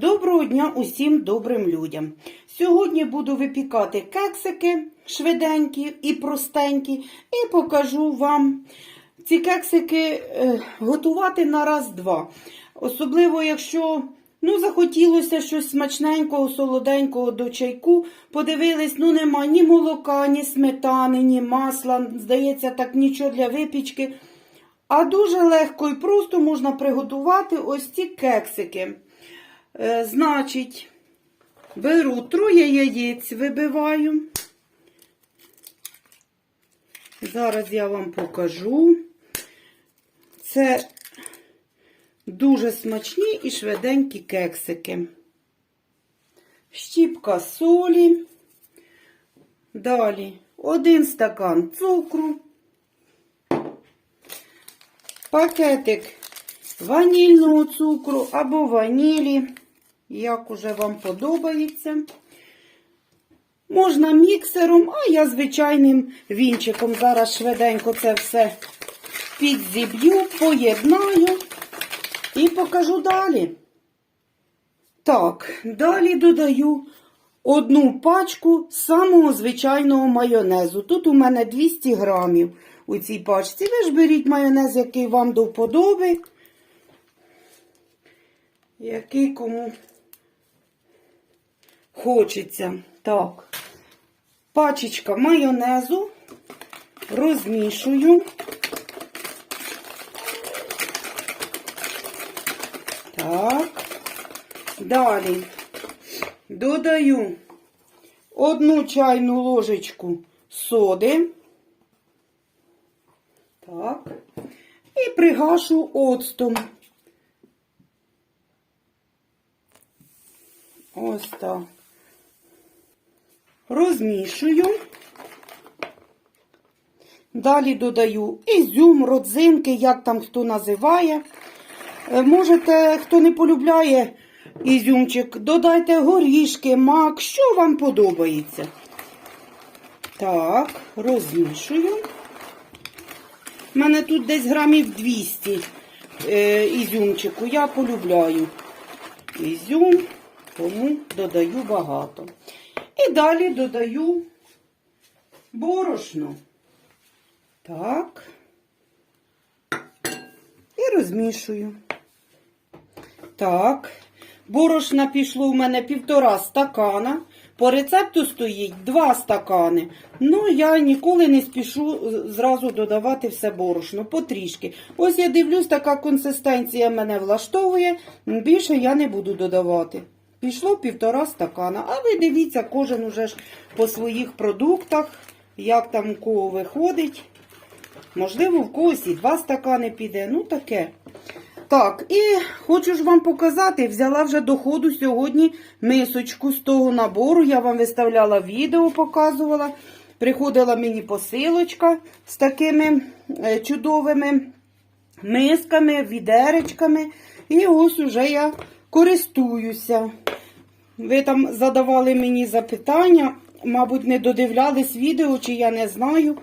Доброго дня усім добрим людям. Сьогодні буду випікати кексики швиденькі і простенькі, і покажу вам ці кексики е, готувати на раз-два. Особливо, якщо ну, захотілося щось смачненького, солоденького до чайку. Подивились, ну нема ні молока, ні сметани, ні масла. Здається, так нічого для випічки. А дуже легко і просто можна приготувати ось ці кексики. Е, значить, беру троє яєць, вибиваю. Зараз я вам покажу. Це дуже смачні і швиденькі кексики. Щіпка солі. Далі один стакан цукру. Пакетик ванільного цукру або ванілі, як уже вам подобається. Можна міксером, а я звичайним вінчиком. Зараз швиденько це все підзіб'ю, поєднаю і покажу далі. Так, далі додаю одну пачку самого звичайного майонезу. Тут у мене 200 грамів у цій пачці. Ви ж беріть майонез, який вам до вподоби який кому хочеться. Так, пачечка майонезу розмішую. Так, далі додаю одну чайну ложечку соди. Так, і пригашу оцтом. Ось так. Розмішую. Далі додаю ізюм, родзинки, як там хто називає. Е, Можете, хто не полюбляє ізюмчик, додайте горішки, мак, що вам подобається. Так, розмішую. У мене тут десь грамів 200 е, ізюмчику. Я полюбляю ізюм тому додаю багато. І далі додаю борошно. Так. І розмішую. Так. Борошна пішло у мене півтора стакана. По рецепту стоїть два стакани. Ну, я ніколи не спішу зразу додавати все борошно, потрішки. Ось я дивлюсь, така консистенція мене влаштовує. Більше я не буду додавати. Пішло півтора стакана. А ви дивіться, кожен уже ж по своїх продуктах, як там у кого виходить. Можливо, в когось і два стакани піде. Ну, таке. Так, і хочу ж вам показати, взяла вже до ходу сьогодні мисочку з того набору. Я вам виставляла відео, показувала. Приходила мені посилочка з такими е, чудовими мисками, відеречками. І ось уже я користуюся. Ви там задавали мені запитання, мабуть, не додивлялись відео, чи я не знаю,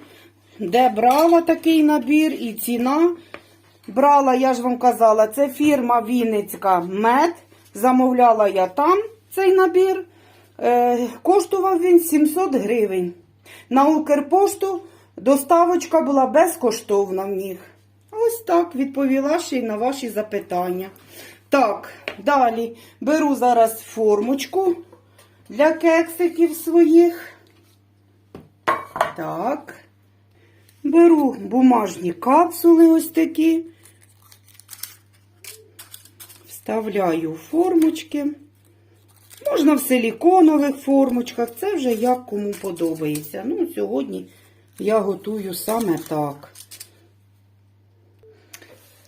де брала такий набір і ціна. Брала, я ж вам казала, це фірма Вінницька Мед. Замовляла я там цей набір. Е, коштував він 700 гривень. На Укрпошту доставочка була безкоштовна в них. Ось так відповіла ще й на ваші запитання. Так, далі беру зараз формочку для кексиків своїх. Так. Беру бумажні капсули ось такі. Вставляю формочки. Можна в силіконових формочках, це вже як кому подобається. Ну, сьогодні я готую саме так.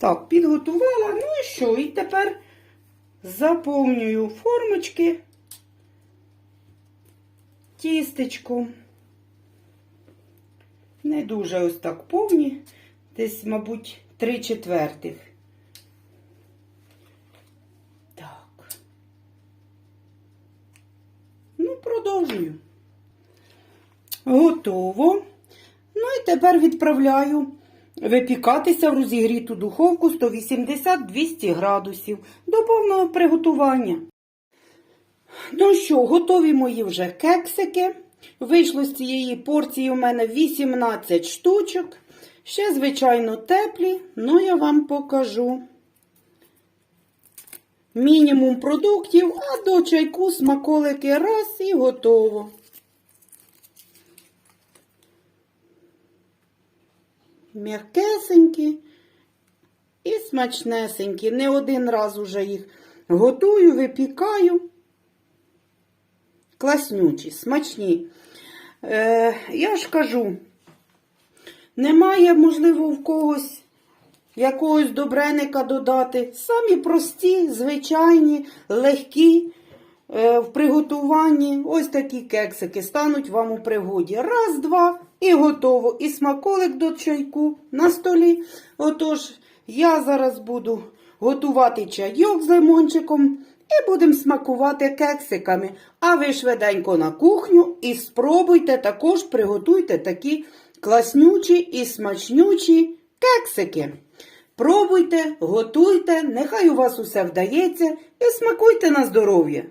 Так, підготувала. Ну і що? І тепер заповнюю формочки тістечку. Не дуже ось так повні, десь, мабуть, три четвертих. Так. Ну, продовжую. Готово. Ну і тепер відправляю випікатися в розігріту духовку 180-200 градусів до повного приготування. Ну що, готові мої вже кексики. Вийшло з цієї порції у мене 18 штучок. Ще, звичайно, теплі, ну я вам покажу. Мінімум продуктів, а до чайку смаколики раз і готово. М'якесенькі і смачнесенькі. Не один раз уже їх готую, випікаю. Класнючі, смачні. Е, я ж кажу, немає, можливо, в когось якогось добреника додати. Самі прості, звичайні, легкі е, в приготуванні. Ось такі кексики стануть вам у пригоді. Раз, два і готово. І смаколик до чайку на столі. Отож, я зараз буду готувати чайок з лимончиком і будемо смакувати кексиками. А ви швиденько на кухню і спробуйте також приготуйте такі класнючі і смачнючі кексики. Пробуйте, готуйте, нехай у вас усе вдається і смакуйте на здоров'я.